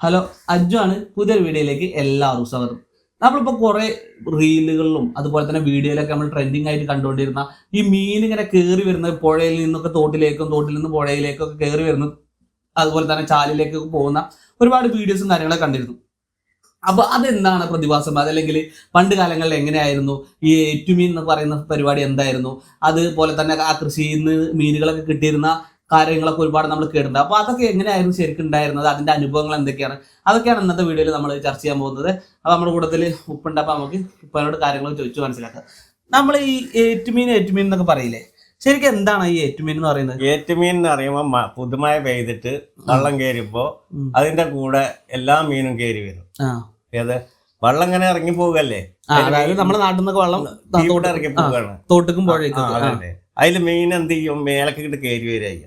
Hello Ajju ആണ് പുതിയൊരു വീഡിയോയിലേക്ക് എല്ലാവർക്കും സ്വാഗതം. നമ്മളിപ്പോൾ കുറേ റീലുകളിലും അതുപോലെ തന്നെ വീഡിയോയിലൊക്കെ നമ്മൾ ട്രെൻഡിങ് ആയിട്ട് കണ്ടുകൊണ്ടിരുന്ന ഈ മീൻ ഇങ്ങനെ കയറി വരുന്നത് പുഴയിൽ നിന്നൊക്കെ തോട്ടിലേക്കും തോട്ടിൽ നിന്ന് പുഴയിലേക്കും ഒക്കെ കയറി വരുന്നു അതുപോലെ തന്നെ ചാലിലേക്കൊക്കെ പോകുന്ന ഒരുപാട് വീഡിയോസും കാര്യങ്ങളൊക്കെ കണ്ടിരുന്നു. അപ്പൊ അതെന്താണ് പ്രതിഭാസം? അതല്ലെങ്കിൽ പണ്ട് കാലങ്ങളിൽ എങ്ങനെയായിരുന്നു? ഈ ഏറ്റുമീൻ എന്ന് പറയുന്ന പരിപാടി എന്തായിരുന്നു? അതുപോലെ തന്നെ ആ കൃഷിയിൽ നിന്ന് മീനുകളൊക്കെ കിട്ടിയിരുന്ന കാര്യങ്ങളൊക്കെ ഒരുപാട് നമ്മൾ കേട്ടിട്ടുണ്ട്. അപ്പൊ അതൊക്കെ എങ്ങനെയായിരുന്നു ശരിക്കും ഉണ്ടായിരുന്നത്? അതിന്റെ അനുഭവങ്ങൾ എന്തൊക്കെയാണ്? അതൊക്കെയാണ് ഇന്നത്തെ വീഡിയോയിൽ നമ്മൾ ചർച്ച ചെയ്യാൻ പോകുന്നത്. അപ്പോൾ നമ്മുടെ കൂട്ടത്തിൽ ഉപ്പുണ്ട്. അപ്പൊ നമുക്ക് ഉപ്പനോട് കാര്യങ്ങൾ ചോദിച്ചു മനസ്സിലാക്കാം. നമ്മൾ ഈ ഏറ്റുമീൻ ഏറ്റുമീൻ എന്നൊക്കെ പറയില്ലേ? ശരിക്കും എന്താണ് ഈ ഏറ്റുമീൻ എന്ന് പറയുന്നത്? ഏറ്റുമീൻ എന്ന് പറയുമ്പോൾ പുതുമായ പുതുമഴ പെയ്തിട്ട് വള്ളം കയറിയപ്പോ അതിന്റെ കൂടെ എല്ലാ മീനും കയറി വരും. ഏത്? വള്ളം ഇങ്ങനെ ഇറങ്ങി പോകല്ലേ അതായത് നമ്മുടെ നാട്ടിൽ നിന്നൊക്കെ വെള്ളം ഇറങ്ങി പോവുകയാണ്. തോട്ടിക്കും പുഴയ്ക്കും അതിൽ മീൻ എന്ത് ചെയ്യും? മേലക്കിട്ട് കയറി വരിക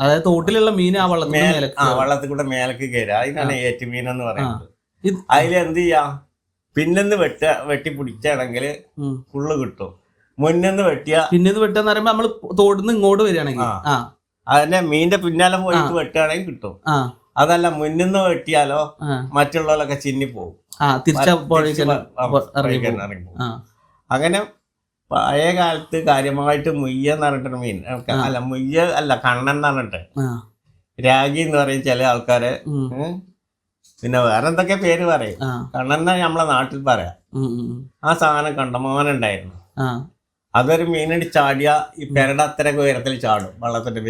അതായത് തോട്ടിലുള്ള മീൻ ആ വെള്ളത്തിൽ ആ വള്ളത്തിൽ കൂടെ മേലക്ക് കയറുക അതിനാണ് ഏറ്റുമീൻ എന്ന് പറയുന്നത്. അതിലെന്ത് ചെയ്യാം? പിന്നെന്ന് വെട്ട വെട്ടി പിടിച്ചാണെങ്കിൽ. ഫുള്ള് കിട്ടും. മുന്നെന്ന് വെട്ടിയ പിന്നെ ഇത് വെട്ടാന്ന് പറയുമ്പോ നമ്മൾ തോട്ടിന്ന് ഇങ്ങോട്ട് വരികയാണെങ്കിൽ. അതിന്റെ മീന്റെ പിന്നാലെ പോയിട്ട് വെട്ടുകയാണെങ്കിൽ കിട്ടും. അതല്ല മുന്നിന്ന് വെട്ടിയാലോ മറ്റുള്ളവരൊക്കെ ചിന്നി പോകും. അങ്ങനെ പഴയ കാലത്ത് കാര്യമായിട്ട് മുയ്യ എന്ന് പറഞ്ഞിട്ടൊരു മീൻ അല്ല മുയ്യ അല്ല കണ്ണൻ എന്ന് പറഞ്ഞിട്ട്. രാഗി എന്ന് പറയും ചില ആൾക്കാര്. പിന്നെ വേറെ എന്തൊക്കെ പേര് പറയും? കണ്ണൻ എന്നാ നമ്മളെ നാട്ടിൽ പറയാ. ആ സാധനം കണ്ടമാനുണ്ടായിരുന്നു അതൊരു മീനടി ചാടിയ ഈ പെരട അത്രയൊക്കെ ഉയരത്തിൽ ചാടും വള്ളത്തിന്റെ.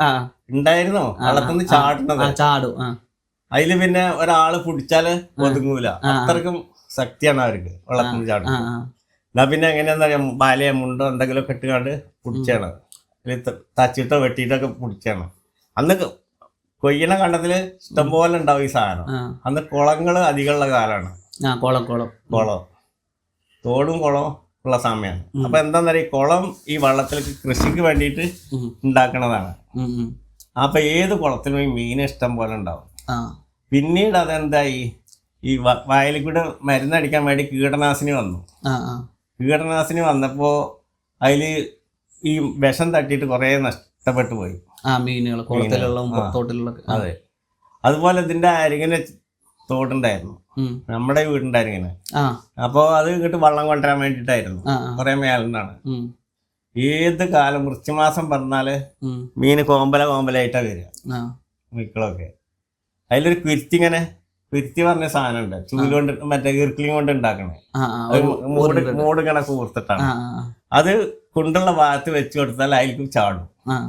ആ. ഉണ്ടായിരുന്നോ വള്ളത്തിൽ നിന്ന് ചാടുന്നത്. ചാടും അതിൽ പിന്നെ ഒരാൾ പിടിച്ചാൽ ഒതുങ്ങൂല. അത്രക്കും ശക്തിയാണ് അവർക്ക് വള്ളത്തിൽ നിന്ന് ചാടുന്നത്. എന്നാ പിന്നെ എങ്ങനെയാന്ന് പറയാം ബാലയ മുണ്ടോ എന്തെങ്കിലുമൊക്കെ ഇട്ടുകൊണ്ട് പിടിച്ചാണ്. തച്ചിട്ടോ വെട്ടിട്ടൊക്കെ പിടിച്ചാണ്. അന്ന് കൊയ്യണ കണ്ടത്തിൽ ഇഷ്ടംപോലെ ഉണ്ടാവും ഈ സാധനം. അന്ന് കുളങ്ങൾ അധികമുള്ള കാലാണ്. ആ കുളം കോളം. കുളം. തോടും കുളവും ഉള്ള സമയമാണ് അപ്പൊ എന്താന്ന് ഈ കുളം ഈ വള്ളത്തിലേക്ക് കൃഷിക്ക് വേണ്ടിയിട്ട് ഉണ്ടാക്കണതാണ്. അപ്പൊ ഏത് കുളത്തിലും ഈ മീൻ ഇഷ്ടം പോലെ ഉണ്ടാവും പിന്നീട് അതെന്തായി? ഈ വയലിൽ കൂടെ മരുന്നടിക്കാൻ വേണ്ടി കീടനാശിനി വന്നു. കീടനാശിനി വന്നപ്പോൾ അതിൽ ഈ വിഷം തട്ടിയിട്ട് കുറേ നഷ്ടപ്പെട്ടു പോയി. ആ മീനുകൾ കുളത്തിലുള്ള. തോട്ടിലുള്ള അതെ. അതുപോലെ ഇതിന്റെ അരികിന് തോട്ടുണ്ടായിരുന്നു. നമ്മുടെ വീടിന്റെ അരികിന്. അപ്പോൾ അത് ഇങ്ങോട്ട് വള്ളം കൊണ്ടുവരാൻ വേണ്ടിയിട്ടായിരുന്നു. കുറേ മേലുണ്ടാണ് ഏത് കാലം വൃശ്ചിമാസം പറഞ്ഞാൽ മീന് കോമ്പല കോമ്പലായിട്ടാണ് വരിക. മിക്കളൊക്കെ. അതിലൊരു കുരുത്തി കുരുത്തി പറഞ്ഞ സാധനം ഉണ്ട് ചൂലുകൊണ്ട് മറ്റേ ഈർക്കിളിയും കൊണ്ട് ഉണ്ടാക്കണേ. മൂട് മൂട് കണക്ക് കൂർത്തിട്ടാണ് അത് കൊണ്ടുള്ള ഭാഗത്ത് വെച്ച് കൊടുത്താൽ അതിലേക്ക് ചാടും. ഇഷ്ടം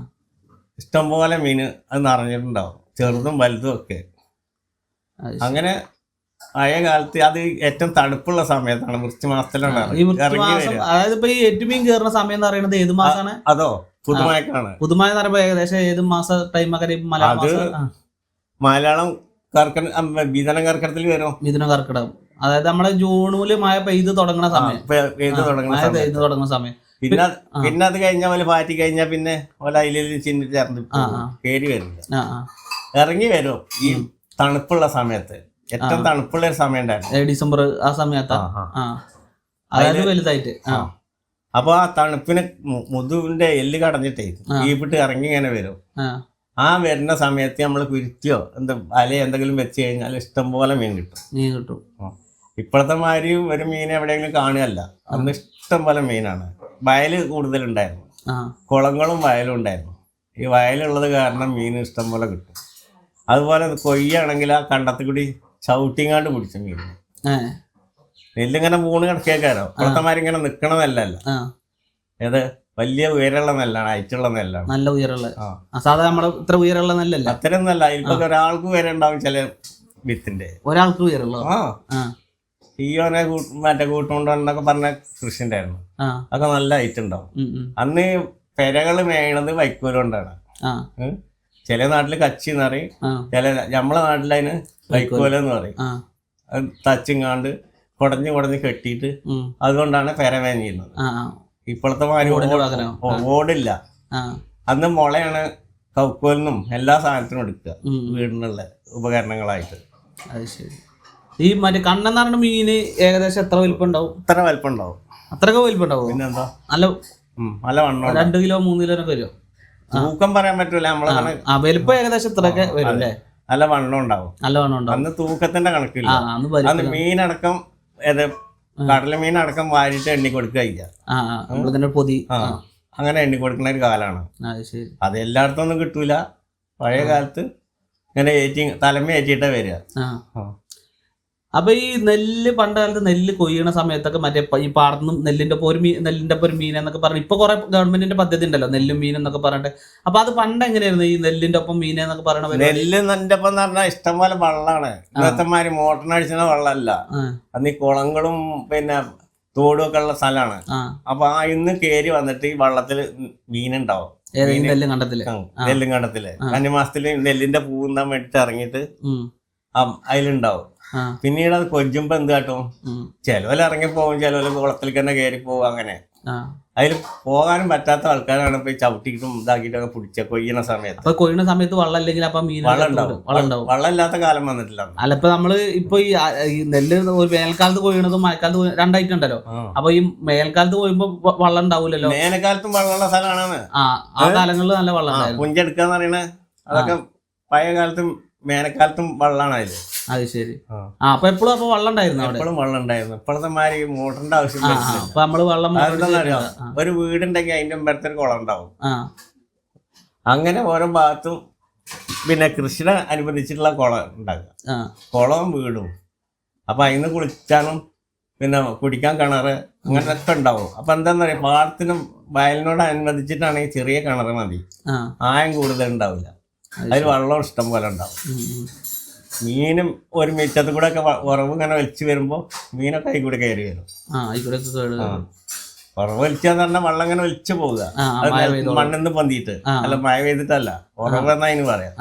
ഇഷ്ടംപോലെ മീന് അത് നിറഞ്ഞിട്ടുണ്ടാവും. ചെറുതും വലുതും ഒക്കെ. അങ്ങനെ പഴയ കാലത്ത് അത് ഏറ്റവും തണുപ്പുള്ള സമയത്താണ് വൃശ്ചി മാസത്തിലാണ് വൃത്തി ഇറങ്ങി മാസം വരിക. അതായത് ഇപ്പൊ ഈ ഏറ്റുമീൻ കയറുന്ന സമയം എന്ന് പറയുന്നത് ഏത് മാസമാണ് അതോ പുതുമയക്കാണ് പുതുമഴ എന്ന് ഏകദേശം ഏത് മാസ ടൈം മലയാളം കർക്കട വിതന കർക്കടത്തിൽ വരും മിഥുന കർക്കിടകം. അതായത് നമ്മളെ ജൂണിൽ മഴ പെയ്ത് തുടങ്ങുന്ന സമയം. പെയ്ത് തുടങ്ങുന്ന മഴ സമയം പെയ്ത് തുടങ്ങുന്ന സമയം. പിന്നെ. പിന്നെ അത് കഴിഞ്ഞാൽ പോലെ പാറ്റി കഴിഞ്ഞാൽ പിന്നെ ഓല അതിൽ ചിന്നിട്ട് ചേർന്ന് ആ, ആ. കയറി വരില്ല ആ ആ. ഇറങ്ങി വരും ഈ തണുപ്പുള്ള സമയത്ത്. ഏറ്റവും തണുപ്പുള്ള ഒരു സമയം ഉണ്ടായിരുന്നു. ഏ, ഡിസംബർ ആ സമയത്താ? ആ, ആ. ആ. അതായത് വലുതായിട്ട്. ആ. അപ്പൊ ആ തണുപ്പിന് മു- മുതുവിന്റെ എല്ല് കടഞ്ഞിട്ടേ ഈ വിട്ട് ഇറങ്ങി ഇങ്ങനെ വരും. ആ. ആ വരുന്ന സമയത്ത് നമ്മൾ കുരുത്തിയോ എന്താ വലയോ എന്തെങ്കിലും വെച്ച് കഴിഞ്ഞാൽ ഇഷ്ടംപോലെ മീൻ കിട്ടും. മീൻ കിട്ടും. ഇപ്പോഴത്തെ മാതിരി ഒരു മീൻ എവിടെയെങ്കിലും കാണുകയല്ല. അന്ന് ഇഷ്ടംപോലെ മീനാണ്. വയൽ കൂടുതലുണ്ടായിരുന്നു. കുളങ്ങളും വയലും ഉണ്ടായിരുന്നു. ഈ വയലുള്ളത് കാരണം മീൻ ഇഷ്ടംപോലെ കിട്ടും. അതുപോലെ കൊയ്യാണെങ്കിൽ ആ കണ്ടത്തിൽ കൂടി ചവിട്ടിങ്ങാണ്ട് പിടിച്ച മീൻ. നെല്ലിങ്ങനെ മൂന്ന് കിടക്കേക്കാരോ. മാതിരി ഇങ്ങനെ നിൽക്കണതല്ലല്ല ആ. ഏത്? വലിയ ഉയരമുള്ള നെല്ലാണ് അയച്ചുള്ള നെല്ലാണ്. നല്ല ഉയരമുള്ള. സാധാരണ നമ്മുടെ ഇത്ര ഉയരമുള്ള നെല്ലല്ല? അത്തരം നല്ല ഇപ്പൊ ഒരാൾക്ക് ഉയരം ഉണ്ടാവും ചില വിത്തിന്റെ. ഒരാൾക്ക് ഉയരമുള്ള? ഈയോനെ മറ്റേ കൂട്ടുകൊണ്ടെന്നൊക്കെ പറഞ്ഞ കൃഷി ഉണ്ടായിരുന്നു അതൊക്കെ നല്ല ഉം. അന്ന് പെരകൾ മേയണത് വൈക്കോൽ കൊണ്ടാണ്. ചില നാട്ടിൽ കച്ചി എന്ന് പറയും ചില നമ്മളെ നാട്ടിലതിന് വൈക്കോല. എന്ന് പറയും. തച്ചും കാണ്ട് കുടഞ്ഞ് കുടഞ്ഞ് കെട്ടിയിട്ട് അതുകൊണ്ടാണ് പെര മേഞ്ഞിരുന്നത്. ഇപ്പോഴത്തെ മാതിരി ഓടില്ല അന്ന് മുളയാണ് കൗക്കോലിനും എല്ലാ സാധനത്തിനും എടുക്കുക. വീടിനുള്ള ഉപകരണങ്ങളായിട്ട്. അത് ശരി. ഈ മറ്റേ കണ്ണെന്ന് പറഞ്ഞ മീന് ഏകദേശം എത്ര വലിപ്പം ഉണ്ടാവും ഇത്ര വലിപ്പം ഉണ്ടാവും അത്രയൊക്കെ വലിപ്പം ഉണ്ടാവും പിന്നെന്താ? നല്ല നല്ല വണ്ണം രണ്ട് കിലോ മൂന്ന് കിലോ ഒക്കെ വരും തൂക്കം പറയാൻ പറ്റൂല നമ്മളെ വലിപ്പം ഏകദേശം ഇത്രയൊക്കെ വരും അല്ലേ? നല്ല വണ്ണം ഉണ്ടാവും. നല്ല വണ്ണം ഉണ്ടാവും. അന്ന് തൂക്കത്തിന്റെ കണക്കില്ല. അന്ന് മീനടക്കം ഏത് മീൻ അടക്കം വാരിട്ട് എണ്ണി കൊടുക്കുക പൊതി. അങ്ങനെ എണ്ണി കൊടുക്കുന്ന ഒരു കാലാണ്. അത് എല്ലായിടത്തൊന്നും കിട്ടൂല. പഴയ കാലത്ത് ഇങ്ങനെ ഏറ്റി തലമ ഏറ്റിട്ടാ വരിക. അപ്പൊ ഈ നെല്ല് പണ്ട് കാലത്ത് നെല്ല് കൊയ്യണ സമയത്തൊക്കെ മറ്റേ ഈ പാടത്തുനിന്നും നെല്ലിന്റെ ഒരു മീൻ നെല്ലിന്റെ ഒരു മീൻ എന്നൊക്കെ പറഞ്ഞു ഇപ്പൊ കുറെ ഗവൺമെന്റിന്റെ പദ്ധതി ഉണ്ടല്ലോ നെല്ലും മീൻ എന്നൊക്കെ പറഞ്ഞിട്ട്. അപ്പൊ അത് പണ്ട് എങ്ങനെയായിരുന്നു ഈ നെല്ലിന്റെ ഒപ്പം മീൻ എന്നൊക്കെ പറയണ? നെല്ല് നിന്റെ ഒപ്പം പറഞ്ഞാൽ ഇഷ്ടംപോലെ വെള്ളമാണ് ഇന്നത്തെ മാതിരി മോട്ടറിനടിച്ചുന്ന വെള്ളമല്ല അന്ന് ഈ കുളങ്ങളും പിന്നെ തോടും ഒക്കെ ഉള്ള സ്ഥലമാണ്. അപ്പൊ ആ ഇന്ന് കേറി വന്നിട്ട് ഈ വെള്ളത്തിൽ മീനുണ്ടാവും. ഉണ്ടാവും നെല്ലും കണ്ടത്തിൽ? നെല്ലും കണ്ടത്തിൽ. കന്നിമാസത്തിൽ നെല്ലിന്റെ പൂന്താൻ വേണ്ടിട്ട് ഇറങ്ങിയിട്ട് ആ- അതിലുണ്ടാവും. പിന്നീട് അത് കൊഞ്ചുമ്പോ എന്ത് കാട്ടും? ഉം. ഇറങ്ങി പോകും ചിലവര് കുളത്തിൽ തന്നെ കയറി പോകും അങ്ങനെ അതിൽ പോകാനും പറ്റാത്ത ആൾക്കാരാണ് ഇപ്പൊ ചവിട്ടിയിട്ടും ഇതാക്കിയിട്ടൊക്കെ പിടിച്ച കൊയ്യണ സമയത്ത്. അപ്പൊ കൊയ്യണ സമയത്ത് വെള്ളം ഇല്ലെങ്കിൽ അപ്പൊ മീൻ വെള്ളം വള്ളം ഇല്ലാത്ത കാലം വന്നിട്ടില്ല. അല്ല ഇപ്പൊ നമ്മൾ ഇപ്പൊ ഈ നെല്ല് ഒരു വേനൽക്കാലത്ത് കൊയ്യണതും മഴക്കാലത്ത് രണ്ടായിട്ട് ഉണ്ടല്ലോ. അപ്പൊ ഈ വേനൽക്കാലത്ത് കൊയ്യുമ്പോ വള്ളം ഉണ്ടാവൂലല്ലോ? വേനൽക്കാലത്തും വെള്ളമുള്ള സ്ഥലമാണ് ആ കാലങ്ങളിൽ നല്ല വള്ളം കുഞ്ചെടുക്കാന്ന് പുഞ്ചെടുക്കാന്ന് പറയണേ. അതൊക്കെ പഴയ കാലത്തും വേനൽക്കാലത്തും വെള്ളമാണ് അതിൽ അത് ശരി. ആ. അപ്പൊ എപ്പോഴും അപ്പൊ വെള്ളം ഉണ്ടായിരുന്നു അവിടെ? എപ്പോഴും വെള്ളം ഉണ്ടായിരുന്നു ഇപ്പോഴത്തെ മാതിരി മോട്ടറിന്റെ ആവശ്യം അപ്പൊ നമ്മൾ വെള്ളം അതെന്താണെന്നറിയോ. ഒരു വീടുണ്ടെങ്കിൽ അതിന്റെ മുമ്പത്തെ ഒരു കുളം ഉണ്ടാവും. അങ്ങനെ ഓരോ ഭാഗത്തും പിന്നെ കൃഷിനെ അനുബന്ധിച്ചിട്ടുള്ള കുളം ഉണ്ടാക്കുക. കുളവും വീടും. അപ്പൊ അതിന് കുളിക്കാനും പിന്നെ കുടിക്കാൻ കിണറ് അങ്ങനത്തെ ഉണ്ടാവും. അപ്പൊ എന്താന്ന് പറയാ പാടത്തിനും വയലിനോട് അനുബന്ധിച്ചിട്ടാണെങ്കിൽ ചെറിയ കിണറ് മതി. ആയം കൂടുതൽ ഉണ്ടാവില്ല. അതിൽ വെള്ളം ഇഷ്ടം പോലെ ഉണ്ടാവും. മീനും ഒരു മിറ്റത്ത് കൂടെ ഒക്കെ ഉറവ് ഇങ്ങനെ വലിച്ചു വരുമ്പോൾ മീനൊക്കെ അതിൽ കൂടെ കയറി വരും. ഉറവ് വലിച്ചാന്ന് പറഞ്ഞാൽ വെള്ളം ഇങ്ങനെ വലിച്ചു പോവുക. മണ്ണിന്ന് പൊന്തിയിട്ട്. അല്ല മഴ പെയ്തിട്ടല്ല. ഉറവ് എന്നാ അതിന് പറയാം.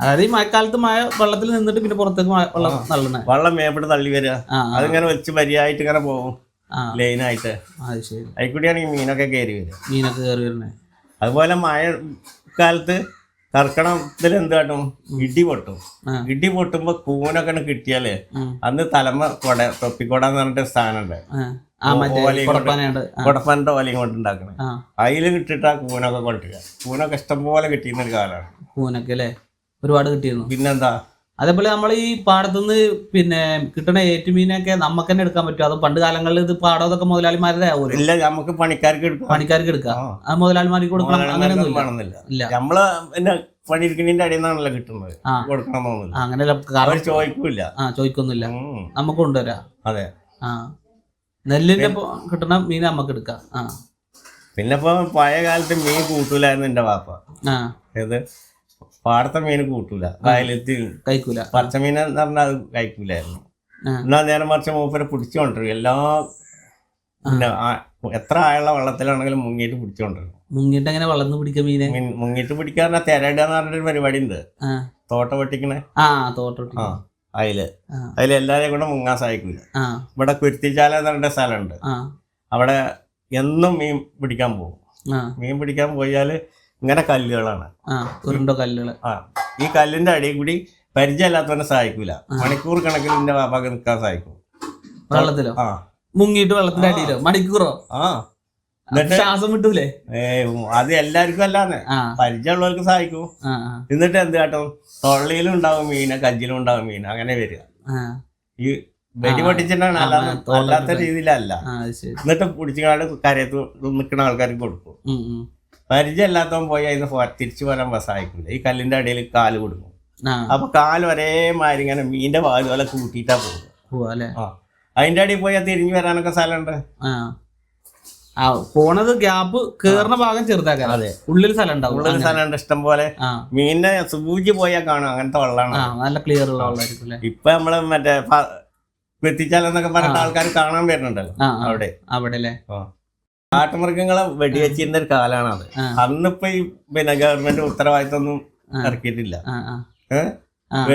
അതായത് ഈ മഴക്കാലത്ത് മഴ വെള്ളത്തിൽ നിന്നിട്ട് പിന്നെ പുറത്തേക്ക് വെള്ളം തള്ളണേ വെള്ളം മേപ്പിട്ട് തള്ളി വരിക. അതിങ്ങനെ വലിച്ച് വരിയായിട്ട് ഇങ്ങനെ പോകും ലൈനായിട്ട് അതിൽ കൂടിയാണ് ഈ മീനൊക്കെ കയറി വരിക. മീനൊക്കെ കയറി വരുന്നത് അതുപോലെ മഴ കാലത്ത് കർക്കണത്തിൽ എന്ത് കാട്ടും ഇടി പൊട്ടും. ഇടി പൊട്ടുമ്പോ കൂനൊക്കെ കിട്ടിയാലേ. അന്ന് തലമ കൊട തൊപ്പിക്കൊട എന്ന് പറഞ്ഞിട്ട് സ്ഥാനമുണ്ട് കൊടപ്പാനന്റെ ഓലയും കൊണ്ട് ഉണ്ടാക്കണേ അതിൽ കിട്ടിട്ട് ആ. കൂനൊക്കെ കൊണ്ടിരിക്കുക കൂനൊക്കെ ഇഷ്ടംപോലെ കിട്ടിയിരുന്ന ഒരു കാലമാണ്. കൂനൊക്കെ അല്ലേ? ഒരുപാട് കിട്ടിയിരുന്നു. പിന്നെന്താ? അതേപോലെ നമ്മൾ ഈ പാടത്തുനിന്ന് പിന്നെ കിട്ടണ ഏറ്റുമീനൊക്കെ നമുക്ക് തന്നെ എടുക്കാൻ പറ്റും. അത് പണ്ട് കാലങ്ങളിൽ ഇത് പാടമൊക്കെ മുതലാളിമാരുടെ ആവുമല്ലോ? ഇല്ല നമുക്ക് പണിക്കാർക്ക് എടുക്കാം. പണിക്കാർക്ക് എടുക്കാം. ആ. ആ മുതലാളിമാർക്ക് കൊടുക്കണം അങ്ങനെയൊന്നും ഇല്ല. നമ്മൾ പണിയെടുക്കുന്നതിന്റെ അടിയിൽ നിന്നാണല്ലോ കിട്ടുന്നത്. ആ. കൊടുക്കണമെന്നൊന്നുമില്ല. അവർ ചോദിക്കൂല ആ ചോദിക്കൊന്നുമില്ല. നമുക്ക് കൊണ്ടുവരാം. അതെ. ആ. നെല്ലിന്റെ കിട്ടണ മീൻ നമുക്ക് എടുക്കാം. ആ. പിന്നെ ഇപ്പൊ പഴയ കാലത്ത് മീൻ കൂട്ടൂലായിരുന്നു എന്റെ വാപ്പ. ആ. ഏത്? പാടത്തെ മീൻ കൂട്ടൂല വയലത്തിൽ കഴിക്കൂല. പച്ചമീൻ എന്ന് പറഞ്ഞാൽ അത് കഴിക്കൂലായിരുന്നു. എന്നാ നേരം മറിച്ച് മൂപ്പരെ പിടിച്ചുകൊണ്ടിരും എല്ലാ എത്ര ആയുള്ള വെള്ളത്തിലാണെങ്കിലും മുങ്ങിയിട്ട് പിടിച്ചുകൊണ്ടിരും മുങ്ങിട്ട് അങ്ങനെ വളർന്നു പിടിക്കാൻ മീനെ? മുങ്ങിട്ട് മുങ്ങിയിട്ട് പിടിക്കാറിന തെരടുക എന്ന് പറഞ്ഞൊരു പരിപാടി ഉണ്ട് തോട്ട പൊട്ടിക്കണേ ആ തോട്ട ആ അതിൽ ആ. അതിൽ എല്ലാവരെയും കൂടെ മുങ്ങാൻ സഹായിക്കില്ല ഇവിടെ കുരുത്തിച്ചാല എന്ന് പറഞ്ഞ സ്ഥലമുണ്ട്. അവിടെ എന്നും മീൻ പിടിക്കാൻ പോകും. മീൻ പിടിക്കാൻ പോയാൽ ഇങ്ങനെ കല്ലുകളാണ്. ഉരുണ്ടോ കല്ലുകൾ? ആ ഈ കല്ലിന്റെ അടിയിൽ കൂടി പരിചയമില്ലാത്തവനെ സഹായിക്കൂല. മണിക്കൂർ കണക്കിൽ എന്റെ വാപ്പാക്ക് നിൽക്കാൻ സഹായിക്കും. വെള്ളത്തിലോ? ആ. മുങ്ങിയിട്ട് വെള്ളത്തിന്റെ അടിയിലോ? മണിക്കൂറോ? ആ. എന്നിട്ട് ശ്വാസം വിട്ടൂലേ? ഏ, അത് എല്ലാവർക്കും അല്ലാന്ന്. പരിചയമുള്ളവർക്ക് സഹായിക്കും. എന്നിട്ട് എന്ത് കാട്ടും? തൊള്ളിയിലും ഉണ്ടാവും മീന കജ്ജിലും ഉണ്ടാവും മീൻ. അങ്ങനെ വരിക. ഈ വെടി പൊട്ടിച്ചിട്ടാണ് അല്ലാതെ അല്ലാത്ത രീതിയിലല്ല. എന്നിട്ട് പിടിച്ചുകാണ്ട് കരയത്ത് നിൽക്കുന്ന ആൾക്കാർക്ക് കൊടുക്കും. പരിചയമില്ലാത്തവൻ പോയി അതിന് തിരിച്ചു വരാൻ ബസ്സായിക്കില്ല ഈ കല്ലിന്റെ അടിയിൽ കാൽ കൊടുക്കും അപ്പൊ കാൽ ഒരേമാതിരി ഇങ്ങനെ മീന്റെ വാൽ പോലെ കൂട്ടിയിട്ടാ പോകുക പോവാ അല്ലേ? അതിന്റെ അടിയിൽ പോയി തിരിഞ്ഞു വരാനൊക്കെ സ്ഥലമുണ്ട്? പോണത് ഗ്യാപ്പ് കേറുന്ന ഭാഗം ചെറുതാക്കാൻ. അതെ. ഉള്ളിൽ സ്ഥലം ഉണ്ടാവും. ഉള്ളൊരു സ്ഥലമുണ്ട് ഇഷ്ടം പോലെ. മീനിനെ സൂചി പോയാൽ കാണും. അങ്ങനത്തെ വെള്ളമാണ് നല്ല ക്ലിയർ ഉള്ള വെള്ളമായിരിക്കും ഇപ്പൊ നമ്മൾ മറ്റേ എത്തിച്ചാലെന്നൊക്കെ പറഞ്ഞിട്ട് ആൾക്കാർ കാണാൻ വരുന്നുണ്ടല്ലോ. അവിടെ. അവിടെ അല്ലേ? കാട്ടുമൃഗങ്ങളെ വെടിവെച്ചിരുന്ന ഒരു കാലാണ് അത്. അന്നിപ്പോ ഈ പിന്നെ ഗവൺമെന്റ് ഉത്തരവാദിത്തം ഒന്നും ഇറക്കിയിട്ടില്ല.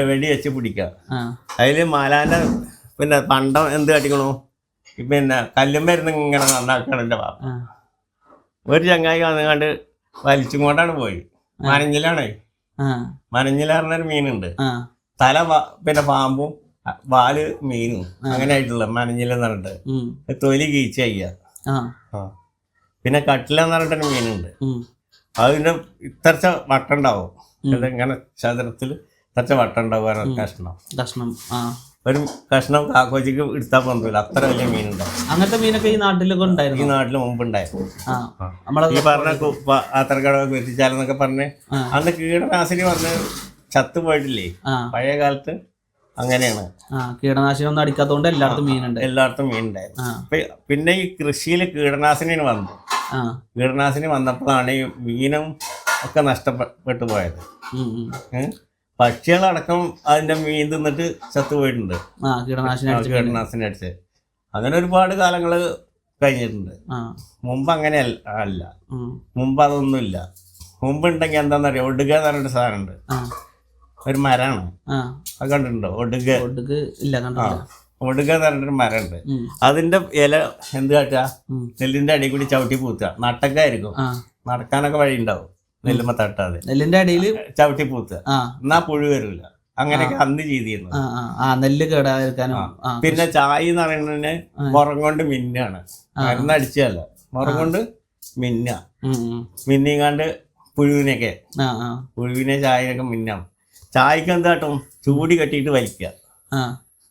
വെടിവെച്ച് പിടിക്കുക. അതിൽ മാലാന്റെ പിന്നെ പണ്ടം എന്ത് കാട്ടിക്കണോ? പിന്നെ കല്ലും മരുന്ന് ഇങ്ങനെ നന്നാക്കണം പാപ്പ ഒരു ചങ്ങായി വന്നുകൊണ്ട് വലിച്ചും കൊണ്ടാണ് പോയി മനഞ്ഞിലാണ് ആ. മനഞ്ഞില പറഞ്ഞൊരു മീനുണ്ട്. തല പിന്നെ പാമ്പും വാൽ മീനും അങ്ങനെ ആയിട്ടുള്ള മനഞ്ഞിലെന്ന് പറഞ്ഞിട്ട് തൊലി കീച്ച ചെയ്യുക. പിന്നെ കട്ടില എന്ന് പറഞ്ഞിട്ടൊരു മീനുണ്ട്. അതിന്റെ ഇത്തരച്ച വട്ടുണ്ടാവും. ഇങ്ങനെ ചതുരത്തിൽ ഇത്തരച്ച വട്ടുണ്ടാവും കഷ്ണം. കഷ്ണം ഒരു കഷ്ണം കാക്കോച്ചിക്ക് എടുത്താൽ പോകുന്നില്ല അത്ര വലിയ മീനുണ്ടാവും. അങ്ങനത്തെ മീനൊക്കെ ഈ നാട്ടിലൊക്കെ ഉണ്ടായിരുന്നു? ഈ നാട്ടിൽ മുമ്പ് ഉണ്ടായിരുന്നു ഈ പറഞ്ഞ ആത്രക്കടവ് എത്തിച്ചാലെന്നൊക്കെ പറഞ്ഞ്. അന്ന് കീടനാശിനി പറഞ്ഞ് ചത്തു പോയിട്ടില്ലേ? പഴയ കാലത്ത് അങ്ങനെയാണ്. കീടനാശിനി ഒന്നും അടിക്കാത്തതുകൊണ്ട് എല്ലായിടത്തും മീനുണ്ട്. എല്ലായിടത്തും മീനുണ്ടായിരുന്നു പിന്നെ ഈ കൃഷിയിൽ കീടനാശിനി വന്നു കീടനാശിനി വന്നപ്പോഴാണ് ഈ മീനും ഒക്കെ നഷ്ടപ്പെട്ടു പോയത്. പക്ഷികളടക്കം അതിന്റെ മീൻ തിന്നിട്ട് ചത്തുപോയിട്ടുണ്ട് കീടനാശിനി അടിച്ച് കീടനാശിനി അടിച്ച്. അങ്ങനെ ഒരുപാട് കാലങ്ങൾ കഴിഞ്ഞിട്ടുണ്ട്. മുമ്പ് അങ്ങനെ അല്ല. മുമ്പ് അതൊന്നുമില്ല. മുമ്പ് ഉണ്ടെങ്കിൽ എന്താണെന്നറിയാം? ഒടുക എന്ന് പറഞ്ഞിട്ട് സാധനമുണ്ട്. ഒരു മരമാണ് അത് കണ്ടിട്ടുണ്ടോ? ഒടുക. ഒടുക്ക് ഇല്ല കണ്ടോ കണ്ടില്ല ഒടുക എന്ന് പറഞ്ഞൊരു മരമുണ്ട്. അതിന്റെ ഇല എന്ത് കാട്ടുക? നെല്ലിന്റെ അടിയിൽ കൂടി ചവിട്ടി പൂത്തുക. നട്ടക്കായിരിക്കും. ആയിരിക്കും നടക്കാനൊക്കെ വഴി ഉണ്ടാവും നെല്ലുമ്മ തട്ടാതെ. നെല്ലിന്റെ അടിയിൽ ചവിട്ടി പൂത്തുക. എന്നാ പുഴു വരില്ല. അങ്ങനെയൊക്കെ അന്ന് ചെയ്തിരുന്നു നെല്ല് കേടാതിരിക്കാനും പിന്നെ ചായ എന്ന് പറയുന്നതിന് മുറം കൊണ്ട് മിന്നാണ്. മരുന്ന് അടിച്ചല്ല മുറം കൊണ്ട് മിന്ന. മിന്നിങ്ങാണ്ട് പുഴുവിനെയൊക്കെ. പുഴുവിനെ ചായയൊക്കെ മിന്നാം. ചായക്ക് എന്താട്ടും ചൂടി കെട്ടിയിട്ട് വലിക്കുക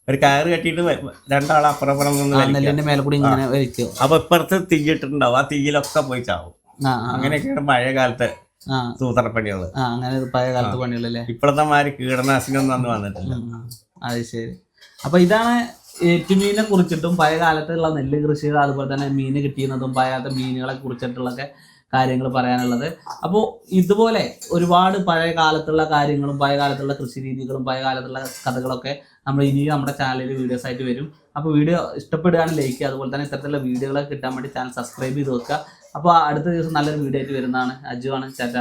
ഒരു കയറ് കെട്ടിയിട്ട് രണ്ടാളെ രണ്ടാൾ അപ്പുറം അപ്പുറം നിന്ന് മേലെ കൂടി ഇങ്ങനെ വലിക്കും? അപ്പൊ ഇപ്പുറത്ത് തീയിട്ടിട്ടുണ്ടാവും. ആ തീയിലൊക്കെ പോയി ചാവും. അങ്ങനെയൊക്കെയാണ് പഴയ കാലത്തെ ആ അങ്ങനെ പഴയ കാലത്ത് പണികളല്ലേ? ഇപ്പോഴത്തെ മാതിരി കീടനാശിനി ഒന്നും അന്ന് വന്നിട്ടില്ല. അത് ശരി. അപ്പൊ ഇതാണ് ഏറ്റുമീനെ കുറിച്ചിട്ടും പഴയ കാലത്തുള്ള നെല്ല് കൃഷി അതുപോലെ തന്നെ മീന് കിട്ടിയുന്നതും പഴയ കാലത്തെ മീനുകളെ കുറിച്ചിട്ടുള്ളൊക്കെ കാര്യങ്ങൾ പറയാനുള്ളത്. അപ്പോൾ ഇതുപോലെ ഒരുപാട് പഴയ കാലത്തുള്ള കാര്യങ്ങളും പഴയ കാലത്തുള്ള കൃഷി രീതികളും പഴയ കാലത്തുള്ള കഥകളൊക്കെ നമ്മൾ ഇനിയും നമ്മുടെ ചാനലിൽ വീഡിയോസ് ആയിട്ട് വരും. അപ്പോൾ വീഡിയോ ഇഷ്ടപ്പെടുകയാണ് ലൈക്ക് അതുപോലെ തന്നെ ഇത്തരത്തിലുള്ള വീഡിയോകളൊക്കെ കിട്ടാൻ വേണ്ടി ചാനൽ സബ്സ്ക്രൈബ് ചെയ്ത് വെക്കുക. അപ്പോൾ അടുത്ത ദിവസം നല്ലൊരു വീഡിയോ ആയിട്ട് വരുന്നതാണ്. അജുവാണ് ചാറ്റ